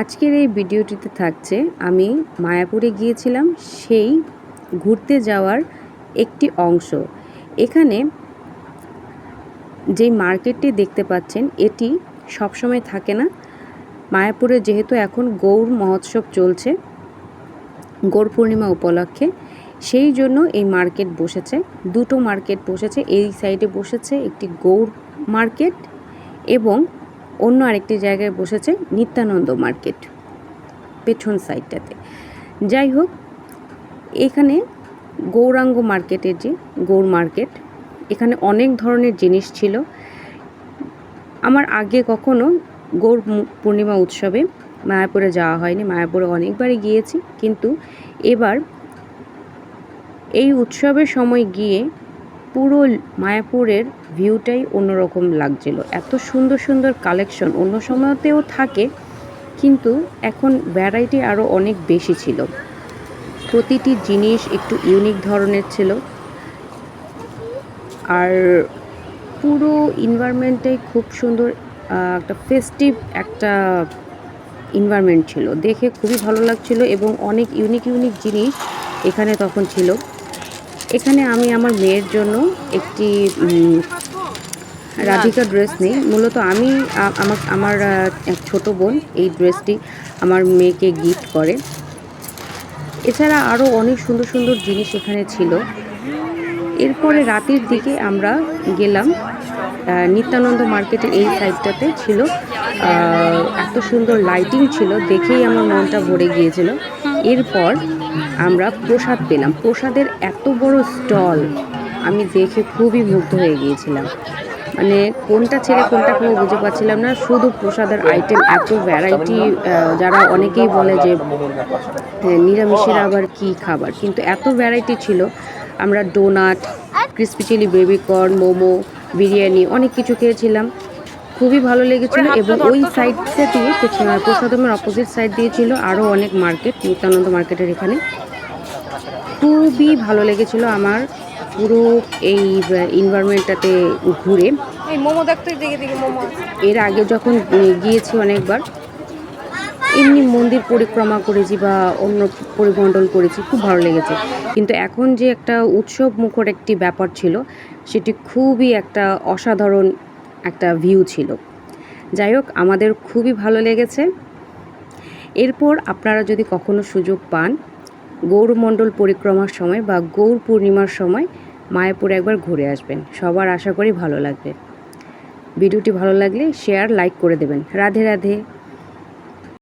আজকের এই ভিডিওটিতে থাকছে, আমি মায়াপুরে গিয়েছিলাম, সেই ঘুরতে যাওয়ার একটি অংশ। এখানে যেই মার্কেটটি দেখতে পাচ্ছেন, এটি সবসময় থাকে না। মায়াপুরে যেহেতু এখন গৌর মহোৎসব চলছে গৌর পূর্ণিমা উপলক্ষে, সেই জন্য এই মার্কেট বসেছে। দুটো মার্কেট বসেছে, এই সাইডে বসেছে একটি গৌর মার্কেট এবং অন্য আরেকটি জায়গায় বসেছে নিত্যানন্দ মার্কেট, পেছন সাইডটাতে। যাই হোক, এখানে গৌরাঙ্গ মার্কেটের যে গৌর মার্কেট, এখানে অনেক ধরনের জিনিস ছিল। আমার আগে কখনো গৌর পূর্ণিমা উৎসবে মায়াপুরে যাওয়া হয়নি, মায়াপুরে অনেকবারই গিয়েছি, কিন্তু এবার এই উৎসবের সময় গিয়ে পুরো মায়াপুরের ভিউটাই অন্যরকম লাগছিল। এত সুন্দর সুন্দর কালেকশন অন্য সময়তেও থাকে, কিন্তু এখন ভ্যারাইটি আরও অনেক বেশি ছিল। প্রতিটি জিনিস একটু ইউনিক ধরনের ছিল। আর পুরো ইনভায়রনমেন্টটাই খুব সুন্দর একটা ফেস্টিভ একটা ইনভায়রনমেন্ট ছিল। দেখে খুবই ভালো লাগছিল এবং অনেক ইউনিক ইউনিক জিনিস এখানে তখন ছিল। এখানে আমি আমার মেয়ের জন্য একটি রাধিকা ড্রেস নেই। মূলত আমি আমার আমার এক ছোট বোন এই ড্রেসটি আমার মেয়েকে গিফট করে। এছাড়া আরও অনেক সুন্দর সুন্দর জিনিস এখানে ছিল। এরপরে রাতের দিকে আমরা গেলাম নিত্যানন্দ মার্কেটের এই সাইডটাতে ছিল এত সুন্দর লাইটিং ছিল, দেখেই আমার মনটা ভরে গিয়েছিল। এরপর আমরা প্রসাদ পেলাম। প্রসাদের এত বড় স্টল আমি দেখে খুবই মুগ্ধ হয়ে গিয়েছিলাম। মানে কোনটা ছেড়ে কোনটা খাব বুঝতে পারছিলাম না শুধু প্রসাদের আইটেম এত ভ্যারাইটি যারা অনেকেই বলে যে হ্যাঁ, নিরামিষের আবার কি খাবার? কিন্তু এত ভ্যারাইটি ছিল। আমরা donut crispy chilli baby corn momo biryani অনেক কিছু খেয়েছিলাম। খুবই ভালো লেগেছিল এবং ওই সাইডটা দিয়ে পেছনে প্রসাদমের অপোজিট সাইড দিয়ে ছিল আরও অনেক মার্কেট নিত্যানন্দ মার্কেটের এখানে। খুবই ভালো লেগেছিল আমার পুরো এই ইনভারমেন্টটাতে ঘুরে। এর আগে যখন গিয়েছি অনেকবার এমনি মন্দির পরিক্রমা করেছি বা অন্য পরিমণ্ডল করেছি খুব ভালো লেগেছে। কিন্তু এখন যে একটা উৎসব মুখর একটি ব্যাপার ছিল সেটি খুবই একটা অসাধারণ একটা ভিউ ছিল। যাই হোক, আমাদের খুবই ভালো লেগেছে। এরপর আপনারা যদি কখনো সুযোগ পান গৌরমণ্ডল পরিক্রমার সময় বা গৌর পূর্ণিমার সময় মায়াপুর একবার ঘুরে আসবেন। সবার আশা করি ভালো লাগবে। ভিডিওটি ভালো লাগলে শেয়ার লাইক করে দেবেন। রাধে রাধে।